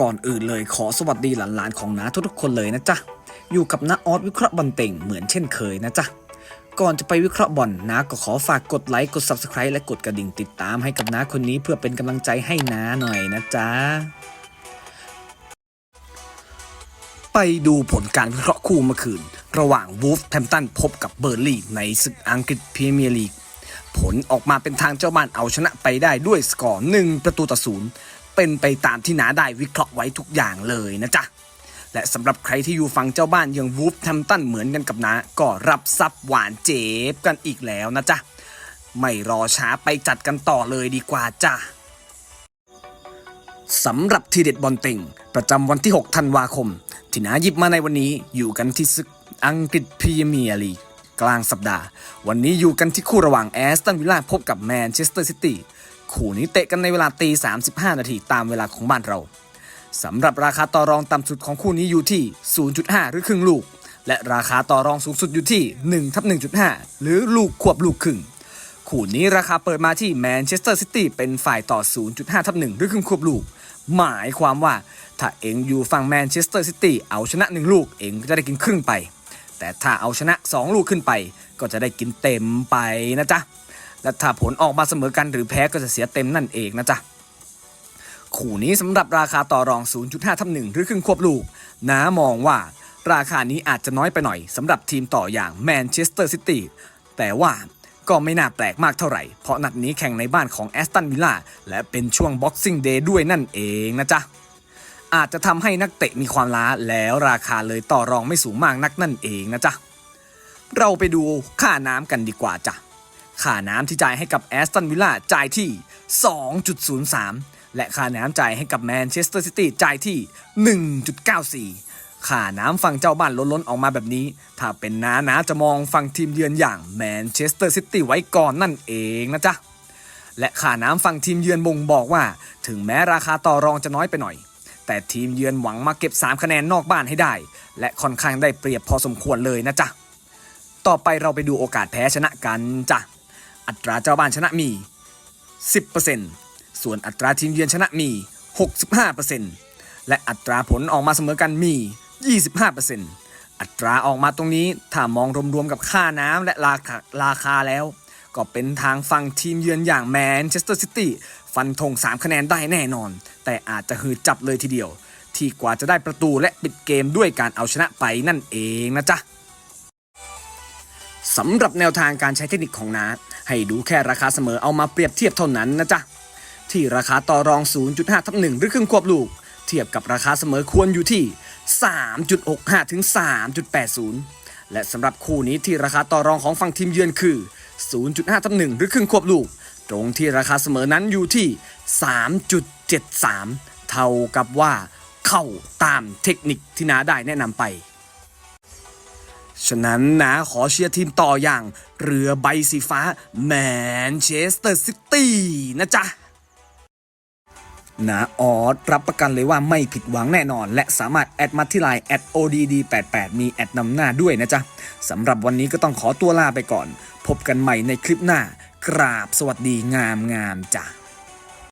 ก่อนอื่นเลยขอสวัสดีหลานๆของน้าทุกๆคนเลยนะจ๊ะ อยู่กับน้าออสวิเคราะห์บอลเต่งเหมือนเช่นเคยนะจ๊ะ ก่อนจะไปวิเคราะห์บอลน้าก็ขอฝากกดไลค์กด Subscribe และกดกระดิ่งติดตามให้กับน้าคนนี้เพื่อเป็นกำลังใจให้น้าหน่อยนะจ๊ะ ไปดูผลการวิเคราะห์คู่เมื่อคืน ระหว่างวูฟแ a มตันพบกับเบอร์ลี่ในศึกอังกฤษพรีเมียร์ลีกผลออกมาเป็นทางเจ้าบ้านเอาชนะไปได้ด้วยสกอร์หนึ่งประตูต่อศูนย์ เป็นไปตามที่นาได้วิเคราะห์ไว้ทุกอย่างเลยนะจ๊ะ และสำหรับใครที่อยู่ฝั่งเจ้าบ้านอย่างวูฟแ a มตันเหมือนกันกับนาก็รับซับหวานเจ็บกันอีกแล้วนะจ๊ะ ไม่รอช้าไปจัดกันต่อเลยดีกว่าจ้ะสำหรับทีเด็ดบอลเต็ง ประจำวันที่ 6 ธันวาคม ที่นาหยิบมาในวันนี้อยู่กันที่ศึกอังกฤษพรีเมียร์ลีกกลางสัปดาห์ วันนี้อยู่กันที่คู่ระหว่างแอสตันวิลล่าพบกับแมนเชสเตอร์ซิตี้ คู่นี้เตะกันในเวลาตี 35 นาทีตามเวลาของบ้านเราสำหรับราคาต่อรองต่ำสุดของคู่นี้อยู่ที่ 0.5 หรือครึ่งลูก และราคาต่อรองสูงสุดอยู่ที่1ทับ1.5 หรือลูกควบลูกครึ่งคู่นี้ราคาเปิดมาที่แมนเชสเตอร์ซิตี้เป็นฝ่ายต่อ 0.5 ทับ1หรือครึ่งควบลูก หมายความว่าถ้าเองอยู่ฝั่งแมนเชสเตอร์ซิตี้เอาชนะ 1 ลูกเองก็จะได้กินครึ่งไป แต่ถ้าเอาชนะ 2 ลูกขึ้นไป ก็จะได้กินเต็มไปนะจ๊ะ และถ้าผลออกมาเสมอกันหรือแพ้ก็จะเสียเต็มนั่นเองนะจ๊ะคู่นี้สำหรับราคาต่อรอง 0.5ทับ1หรือครึ่งควบลูกน้ามองว่าราคานี้อาจจะน้อยไปหน่อยสำหรับทีมต่ออย่างแมนเชสเตอร์ซิตี้แต่ว่าก็ไม่น่าแปลกมากเท่าไหร่ เพราะนัดนี้แข่งในบ้านของแอสตันวิลล่าและเป็นช่วงบ็อกซิ่งเดย์ด้วยนั่นเองนะจ๊ะ อาจจะทำให้นักเตะมีความล้าแล้วราคาเลยต่อรองไม่สูงมากนักนั่นเองนะจ๊ะ เราไปดูค่าน้ำกันดีกว่าจ้ะ ค่าน้ำที่จ่ายให้กับแอสตันวิลล่าจ่ายที่ 2.03 และค่าน้ำจ่ายให้กับแมนเชสเตอร์ซิตี้จ่ายที่ 1.94 ค่าน้ำฝั่งเจ้าบ้านล้นๆออกมาแบบนี้ ถ้าเป็นน้านาจะมองฝั่งทีมเยือนอย่างแมนเชสเตอร์ซิตี้ไว้ก่อนนั่นเองนะจ๊ะ และค่าน้ำฝั่งทีมเยือนบ่งบอกว่า ถึงแม้ราคาต่อรองจะน้อยไปหน่อยแต่ทีมเยือนหวังมาเก็บ 3 คะแนนนอกบ้านให้ได้ และค่อนข้างได้เปรียบพอสมควรเลยนะจ๊ะ ต่อไปเราไปดูโอกาสแพ้ชนะกันจ้ะ อัตราเจ้าบ้านชนะมี 10%ส่วนอัตราทีมเยือนชนะมี 65%และอัตราผลออกมาเสมอกันมี 25%อัตราออกมาตรงนี้ถ้ามองรวมๆกับค่าน้ำและราคาราคาแล้ว ก็เป็นทางฝั่งทีมเยือนอย่างแมนเชสเตอร์ซิตี้ฟันธง3 คะแนนได้แน่นอน แต่อาจจะหืดจับเลยทีเดียว ที่กว่าจะได้ประตูและปิดเกมด้วยการเอาชนะไปนั่นเองนะจ๊ะสำหรับแนวทางการใช้เทคนิคของนา ให้ดูแค่ราคาเสมอเอามาเปรียบเทียบเท่านั้นนะจ๊ะ ที่ราคาต่อรอง 0.5ทับ1หรือครึ่งควบลูก เทียบกับราคาเสมอควรอยู่ที่ 3.65 ถึง 3.80 และสำหรับคู่นี้ที่ราคาต่อรองของฝั่งทีมเยือนคือ 0.5ทับ1หรือครึ่งควบลูก ตรงที่ราคาเสมอนั้นอยู่ที่ 3.73 เท่ากับว่าเข้าตามเทคนิคที่นาได้แนะนำไป ฉะนั้นนะขอเชียร์ทีมต่ออย่าง เรือใบสีฟ้าแมนเชสเตอร์ซิตี้นะจ๊ะนะออสรับประกันเลยว่าไม่ผิดหวังแน่นอน และสามารถแอดมาที่ไลน์แอด @odd88 มีแอดนำหน้าด้วยนะจ๊ะสำหรับวันนี้ก็ต้องขอตัวลาไปก่อน พบกันใหม่ในคลิปหน้า กราบสวัสดีงามงามจ้ะ